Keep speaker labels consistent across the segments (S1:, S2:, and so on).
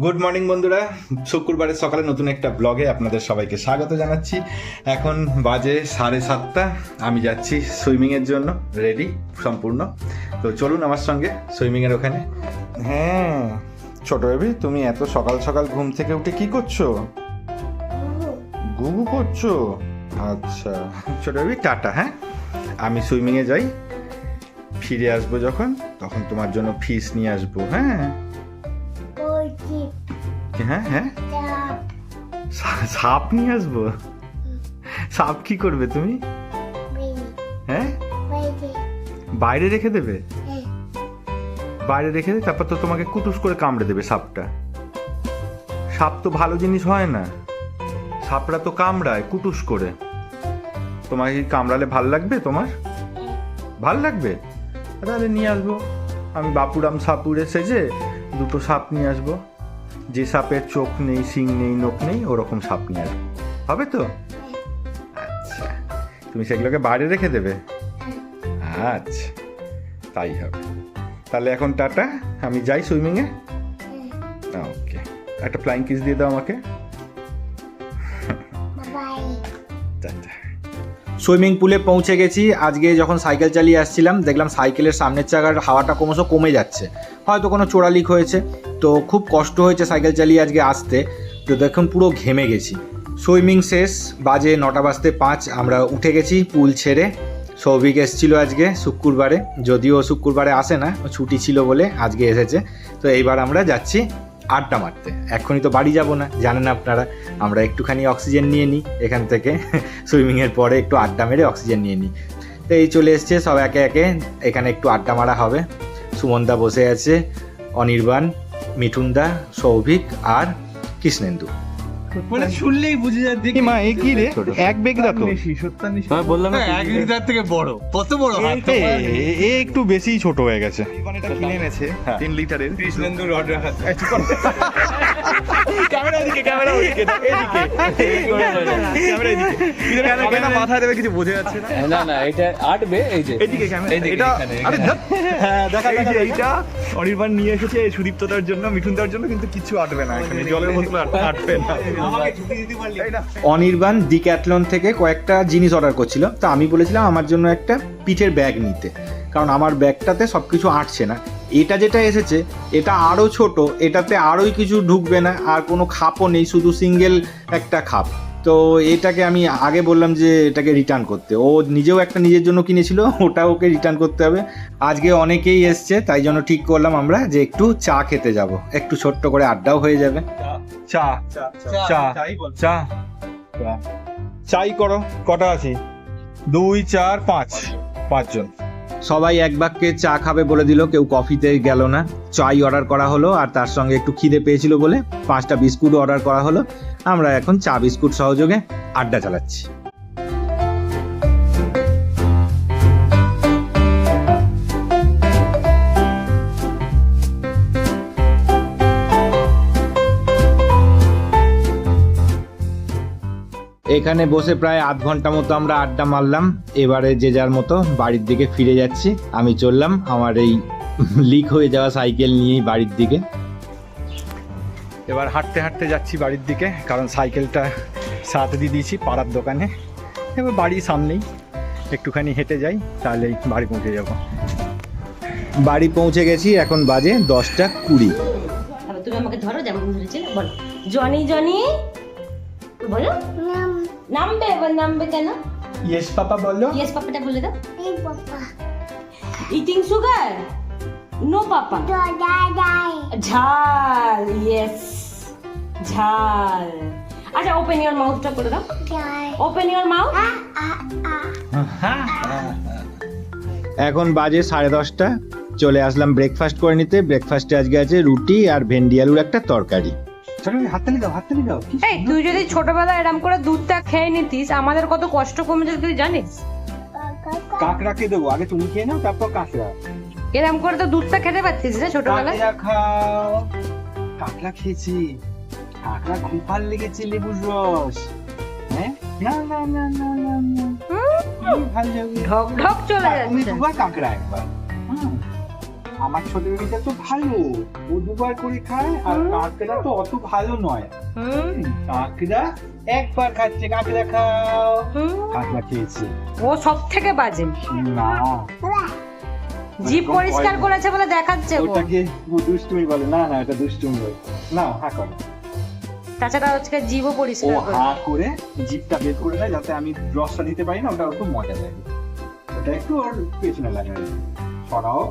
S1: Good morning বন্ধুরা। শুক্রবারের সকালে নতুন একটা ব্লগে আপনাদের সবাইকে স্বাগত জানাচ্ছি। এখন বাজে সাড়ে সাতটা। আমি যাচ্ছি সুইমিংয়ের জন্য। রেডি সম্পূর্ণ। তো চলুন আমার সঙ্গে সুইমিংয়ের ওখানে। হ্যাঁ ছোট বেবি তুমি এত সকাল সকাল ঘুম থেকে উঠে কি করছ? গুগু করছ? আচ্ছা। ছোট বেবি টাটা হ্যাঁ? আমি সুইমিংয়ে যাই। ফিরে আসব যখন, তখন তোমার জন্য ফিস নিয়ে আসব হ্যাঁ? হ্যাঁ হ্যাঁ? সা- সাপ নিয়ে আসব? সাপ কি করবে তুমি? হ্যাঁ? বাইরে রেখে দেবে? বাইরে রেখে দেবে তারপর তো তোমাকে কুটুস করে কামড়ে দেবে সাপটা। সাপ তো ভালো জিনিস হয় না। সাপরা তো কামড়ায় কুটুস করে। তোমাকে কামড়ালে ভালো লাগবে তোমার? ভালো লাগবে? তাহলে নিয়ে আসব। আমি বাপুরাম সাপুরে সেজে দুটো সাপ নিয়ে আসব। যে সাপের চোখ নেই শিং নেই নখ নেই ওরকম সাপ নিয়ে আসব হবে তো? আচ্ছা। তুমি সেগুলোকে বাইরে রেখে দেবে? আচ্ছা। তাই হবে। তাহলে এখন টাটা আমি যাই সুইমিংয়ে ওকে। একটা ফ্লাইং কিস দিয়ে দাও আমাকে। সুইমিং পুলে পৌঁছে গেছি। আজকে যখন সাইকেল চালিয়ে আসছিলাম, দেখলাম সাইকেলের সামনের চাকার হাওয়াটা ক্রমশ কমে যাচ্ছে। হয়তো কোনো চোরা লিক হয়েছে। তো খুব কষ্ট হয়েছে সাইকেল চালিয়ে আজকে আসতে। তো দেখুন পুরো ঘেমে গেছি। সুইমিং শেষ, বাজে নটা বাজতে পাঁচ, আমরা উঠে গেছি পুল ছেড়ে। সৌভিক এসেছিল আজকে শুক্রবারে, যদিও শুক্রবারে আসে না, ছুটি ছিল বলে আজকে এসেছে। তো এইবার আমরা যাচ্ছি আড্ডা মারতে। এখনই তো বাড়ি যাব না। জানেন আপনারা, আমরা একটুখানি অক্সিজেন নিয়ে নিই, এখান থেকে সুইমিংয়ের পরে একটু আড্ডা মেরে অক্সিজেন নিয়ে নিই। তো এই চলে এসছে সব একে একে, এখানে একটু আড্ডা মারা হবে। সুমনদা বসে আছে, অনির্বাণ, মিঠুনদা, সৌভিক আর কৃষ্ণেন্দু।
S2: মানে শুনলেই বুঝে যায় দেখি
S1: মা এ কি রে? এক বেগদা তো
S2: আমি বললাম এক লিটার থেকে বড় কত বড় হাত
S1: এ একটু বেশি ছোট হয়ে গেছে।
S3: কিনে এনেছে
S1: হ্যাঁ।
S3: তিন লিটারের।
S2: কৃষ্ণেন্দু রড রাখা
S3: ক্যামেরা ওদিকে ক্যামেরা ওদিকে ক্যামেরা এদিকে। ক্যামেরা মাথায় দেবে কিছু বোঝা যাচ্ছে না।
S2: না না এটা আটবে এই যে।
S3: এদিকে ক্যামেরা এটা আরে হ্যাঁ দেখা দেখা এইটা অনির্বাণ নিয়ে এসেছে সুদীপ্ততার জন্য মিঠুনদার জন্য কিন্তু কিছু আটবে না এখানে জলের বোতল আট- আটবে না?
S1: অনির্বাণ ডিক্যাথলন থেকে কয়েকটা জিনিস অর্ডার করছিল। তো আমি বলেছিলাম আমার জন্য একটা পিঠের ব্যাগ নিতে। কারণ আমার ব্যাগটাতে সব কিছু আটছে না। এটা যেটা এসেছে এটা আরও ছোট এটাতে আরোই কিছু ঢুকবে না আর কোনো খাপও নেই শুধু সিঙ্গেল একটা খাপ। তো এটাকে আমি আগে বললাম যে এটাকে রিটার্ন করতে। ও নিজেও একটা নিজের জন্য কিনেছিল ওটা ওকে রিটার্ন করতে হবে। আজকে অনেকেই এসছে তাই জন্য ঠিক করলাম আমরা যে একটু চা খেতে যাব। একটু ছোট্ট করে আড্ডাও হয়ে যাবে।
S3: চা চা। চা। চাই করো কটা আছে? দুই চার পাঁচ। পাঁচজন।
S1: সবাই এক বাক্যে চা খাবে বলে দিল, কেউ কফিতে গেল না। চাই অর্ডার করা হলো, আর তার সঙ্গে একটু খিদে পেয়েছিল বলে পাঁচটা বিস্কুট অর্ডার করা হলো। আমরা এখন চা বিস্কুট সহযোগে আড্ডা চালাচ্ছি। এখানে বসে প্রায় আধ ঘণ্টা মতো আমরা আড্ডা মারলাম। এবারে যে যার মতো বাড়ির দিকে ফিরে যাচ্ছি। আমি চললাম আমার এই লিক হয়ে যাওয়া সাইকেল নিয়েই বাড়ির দিকে। এবার হাঁটতে হাঁটতে যাচ্ছি বাড়ির দিকে, কারণ সাইকেলটা সাথে দিয়ে দিয়েছি পাড়ার দোকানে। এবার বাড়ির সামনেই একটুখানি হেঁটে যাই, তাহলেই বাড়ি পৌঁছে যাব। বাড়ি পৌঁছে গেছি এখন বাজে দশটা কুড়ি।
S4: তুমি আমাকে ধরো, যেমন বলো। জনি জনি, বলো। নামবে এবার নামবে কেন?
S1: ইয়েস পাপা বলল
S4: ইয়েস পাপাটা বলে দাও। Eating sugar no papa. ঝাল ইয়েস ঝাল। আচ্ছা ওপেন ইওর মাউথটা করে দাও। ওপেন ইওর মাউথ
S1: এখন বাজে সাড়ে দশটা। চলে আসলাম ব্রেকফাস্ট করে নিতে। ব্রেকফাস্টে আজকে আছে রুটি আর ভেন্ডি আলুর একটা তরকারি।
S3: হাততালি দাও হাততালি দাও
S5: এই তুই যদি ছোটবেলায় এরম করে দুধটা খেয়ে নিতিস আমাদের কত কষ্ট কমে যেত তুই জানিস?
S3: কাকড়াকে দেবো আগে তুমি খেয়ে নাও তারপর কাকড়া।
S5: এরম করে তো দুধটা খেতে পারতিস না ছোটবেলায়?
S3: কাকড়া খাও। কাকড়া খেয়েছি। কাকড়া খুব ভালো লেগেছে লেবুর রস। হ্যাঁ? না না না না না না। কি ভালো লাগে
S5: ঢক ঢক চলে
S3: তুমি
S5: যাচ্ছে।
S3: দুবার কাকড়া একবার। আমার ছোট বেবিটা তো ভালো। ও দুবার করে খায় আর কাঁকড়া তো অত ভালো নয়। কাঁকড়া একবার খাচ্ছে কাঁকড়া খাও। কাঁকড়া খেয়েছে।
S5: ও সব থেকে বাজে।
S3: না।
S5: জিভ পরিষ্কার করেছে বলে দেখাচ্ছে
S3: ওটাকে দুষ্টুমি বলে। না না এটা দুষ্টুমি বলে। না হা করো।
S5: তাছাড়া আজকে জিভও পরিষ্কার করে
S3: হা করে জিপটা বের করে দেয় যাতে আমি রসটা দিতে পারি না ওটা খুব মজা লাগে ওটা একটু ওর পেছনে লাগে। সরাও।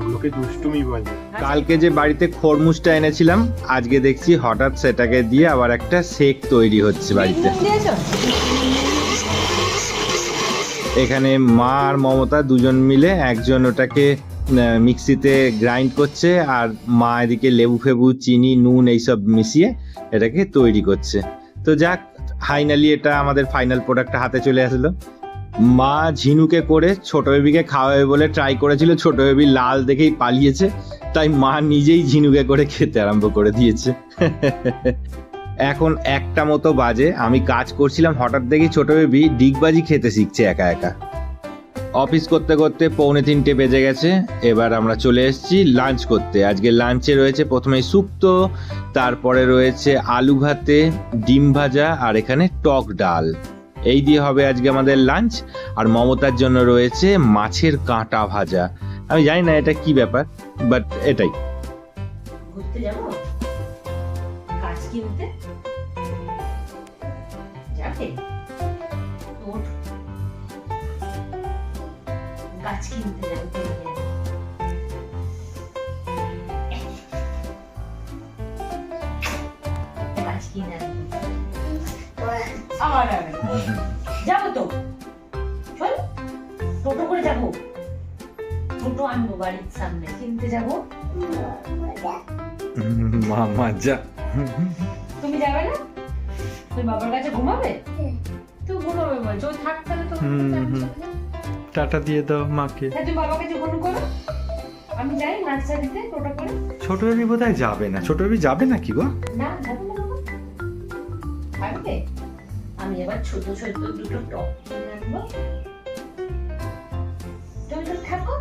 S3: ওগুলোকে দুষ্টুমি বলে।
S1: কালকে যে বাড়িতে খরমুজটা এনেছিলাম, আজকে দেখছি হঠাৎ সেটাকে দিয়ে আবার একটা শেক তৈরি হচ্ছে বাড়িতে। এখানে মা আর মমতা দুজন মিলে একজন ওটাকে মিক্সিতে গ্রাইন্ড করছে আর মা এদিকে লেবু ফেবু, চিনি, নুন এইসব মিশিয়ে এটাকে তৈরি করছে। তো যাক, ফাইনালি এটা আমাদের ফাইনাল প্রোডাক্টটা হাতে চলে আসলো। মা ঝিনুকে করে ছোট বেবিকে খাওয়াবে বলে ট্রাই করেছিল, ছোট বেবি লাল দেখেই পালিয়েছে, তাই মা নিজেই ঝিনুকে করে খেতে আরম্ভ করে দিয়েছে। এখন একটা মতো বাজে, আমি কাজ করছিলাম, হঠাৎ দেখি ছোট বেবি ডিগবাজি খেতে শিখছে একা একা। অফিস করতে করতে পৌনে তিনটে বেজে গেছে, এবার আমরা চলে এসেছি লাঞ্চ করতে। আজকে লাঞ্চে রয়েছে প্রথমে শুক্তো তারপরে রয়েছে আলু ভাতে ডিম ভাজা, আর এখানে টক ডাল। এই দিয়ে হবে আজকে আমাদের লাঞ্চ আর মমতার জন্য রয়েছে মাছের কাঁটা ভাজা আমি জানি না এটা কি ব্যাপার বাট এটাই
S4: গাছ কিনতে। গাছ কিনতে। গাছ কিনে। আমার। যাব তো। চল টোটো করে যাব। টোটো আনব বাড়ির সামনে কিনতে যাব।
S1: মামা যা।
S4: তুমি যাবে না? তুমি বাবার কাছে ঘুমাবে? তুই ঘুমাবে বলছো থাক তাহলে তো।
S1: টাটা দিয়ে দাও মাকে।
S4: হ্যাঁ তুমি বাবার কাছে করো। আমি যাই নার্সারিতে টোটো করে।
S1: ছোট বেবি বোধহয় যাবে না। ছোট বেবি যাবে নাকি গো?
S4: না যাবে না। এবার ছোট ছোট দুটো টপ কিনে আনব তুমি তো থাকো।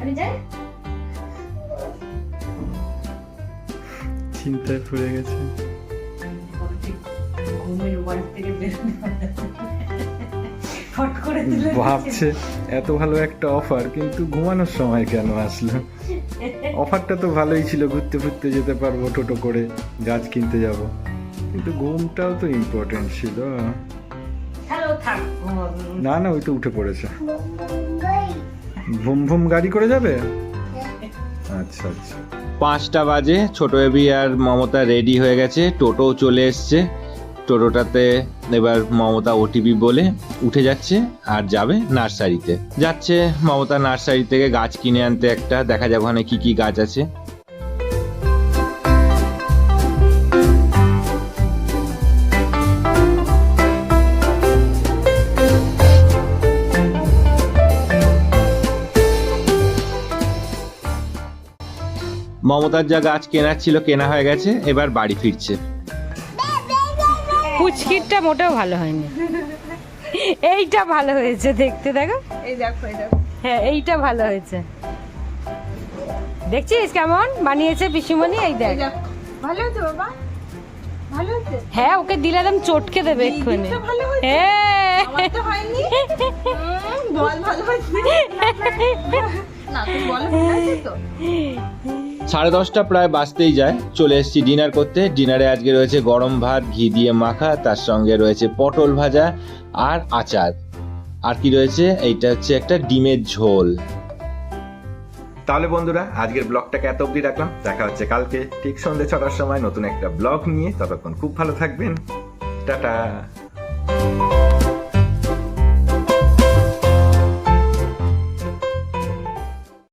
S4: আমি যাই।
S1: চিন্তায় পড়ে গেছে।
S4: ঘুমের ওয়ার্ড থেকে বেরোতে পারবে না। ফট করে দিলে
S1: ভাবছে এত ভালো একটা অফার কিন্তু ঘুমানোর সময় কেন আসলো? অফারটা তো ভালোই ছিল ঘুরতে ফুরতে যেতে পারব টোটো করে গাছ কিনতে যাব। কিন্তু ঘুমটাও তো ইম্পর্টেন্ট ছিল। না না ওই তো উঠে পড়েছে। ভুম ভুম গাড়ি করে যাবে? আচ্ছা আচ্ছা। পাঁচটা বাজে ছোট বেবি আর মমতা রেডি হয়ে গেছে। টোটো চলে এসছে। টোটোটাতে এবার মমতা ওটিপি বলে উঠে যাচ্ছে আর যাবে নার্সারিতে। যাচ্ছে মমতা নার্সারি থেকে গাছ কিনে আনতে একটা। দেখা যাবে ওখানে কি কি গাছ আছে। মমতার যা গাছ কেনার ছিল কেনা হয়ে গেছে এবার বাড়ি ফিরছে।
S5: পুচকিটটা মোটেও ভালো হয়নি। এইটা ভালো হয়েছে দেখতে দেখো।
S6: এই দেখো এই দেখো।
S5: হ্যাঁ এইটা ভালো হয়েছে। দেখছিস কেমন? বানিয়েছে পিসিমণি এই দেখ।
S6: ভালো হয়েছে বাবা?
S5: হ্যাঁ ওকে দিলে একদম চটকে দেবে এক্ষুনি। হ্যাঁ।
S1: সাড়ে দশটা প্রায় বাঁচতেই যায়। চলে এসেছি ডিনার করতে। ডিনারে আজকে রয়েছে গরম ভাত, ঘি দিয়ে মাখা, তার সঙ্গে রয়েছে পটল ভাজা আর আচার। আর কি রয়েছে? এইটা হচ্ছে একটা ডিমের ঝোল। তাহলে বন্ধুরা, আজকের ব্লগটাকে এত অবধি রাখলাম। দেখা হচ্ছে কালকে, ঠিক সন্ধ্যে ছটার সময় নতুন একটা ব্লগ নিয়ে। ততক্ষণ খুব ভালো থাকবেন। টাটা।